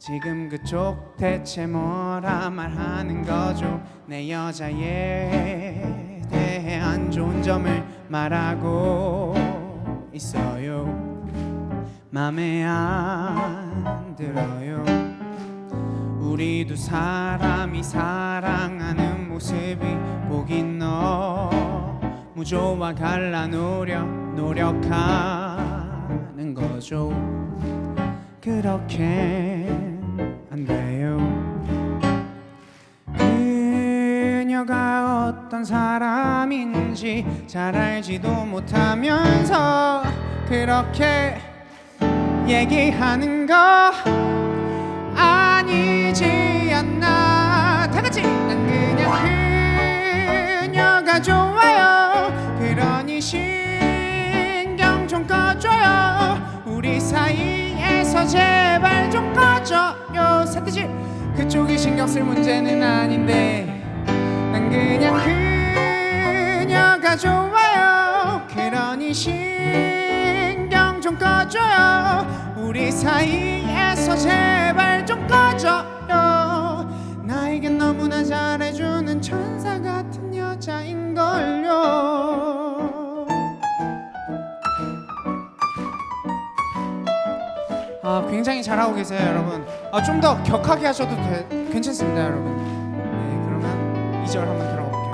지금 그쪽 대체 뭐라 말하는 거죠? 내 여자에 대해 안 좋은 점을 말하고 있어요. 맘에 안 들어요. 우리 두 사람이 사랑하는 모습이 보긴 너무 좋아. 갈라 노력 노력 하는 거죠. 그렇게 안 돼요. 그녀가 어떤 사람인지 잘 알지도 못하면서 그렇게 얘기하는 거 사이에서 제발 좀 꺼줘요 사태지 그쪽이 신경 쓸 문제는 아닌데 난 그냥 그녀가 좋아요. 그러니 신경 좀 꺼줘요. 우리 사이에서 제발 좀 꺼줘요. 나에겐 너무나 잘해 아 굉장히 잘하고 계세요 여러분. 아, 좀 더 격하게 하셔도 돼, 괜찮습니다 여러분. 네 그러면 2절 한번 들어볼게요.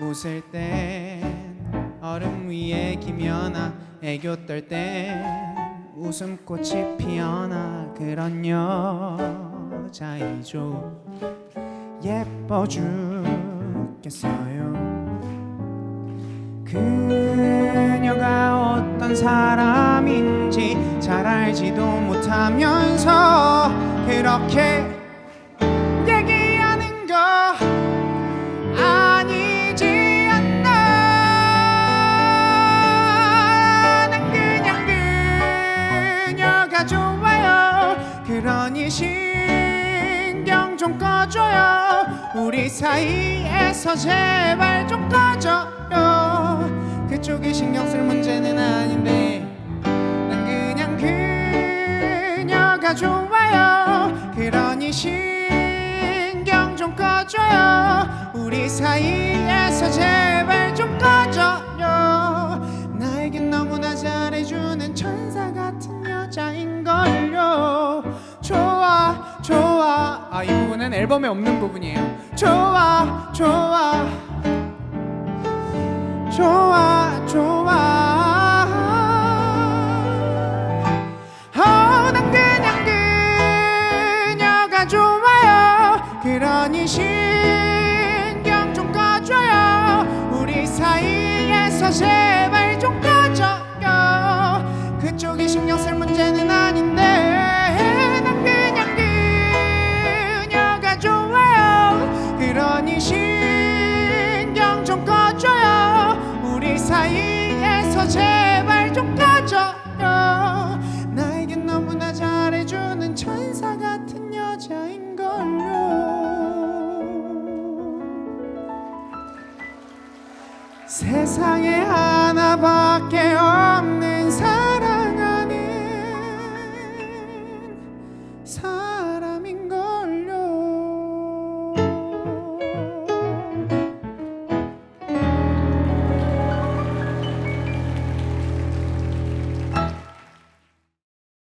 웃을 땐 얼음 위에 기면아 애교 떨땐 웃음꽃이 피어나 그런 여자이죠 예뻐 죽겠어요. 그녀가 어떤 사람인지 잘 알지도 못하면서 그렇게 얘기하는 거 아니지 않나. 난 그냥 그녀가 좋아요. 그러니 신경 좀 꺼줘요. 우리 사이에서 제발 좀 꺼줘요. 그쪽이 신경 쓸 문제는 아닌데. 난 그녀가 좋아요. 그러니 신경 좀 꺼줘요. 우리 사이에서 제발 좀 꺼줘요. 나에겐 너무나 잘해주는 천사 같은 여자인걸요. 좋아 좋아. 아 이 부분은 앨범에 없는 부분이에요. 좋아 좋아 제발 좀 꺼줘요 그쪽이 신경 쓸 문제는 아닌데 난 그냥 그녀가 좋아요. 그러니 신경 좀 꺼줘요. 우리 사이에서 제 세상에 하나밖에 없는 사람.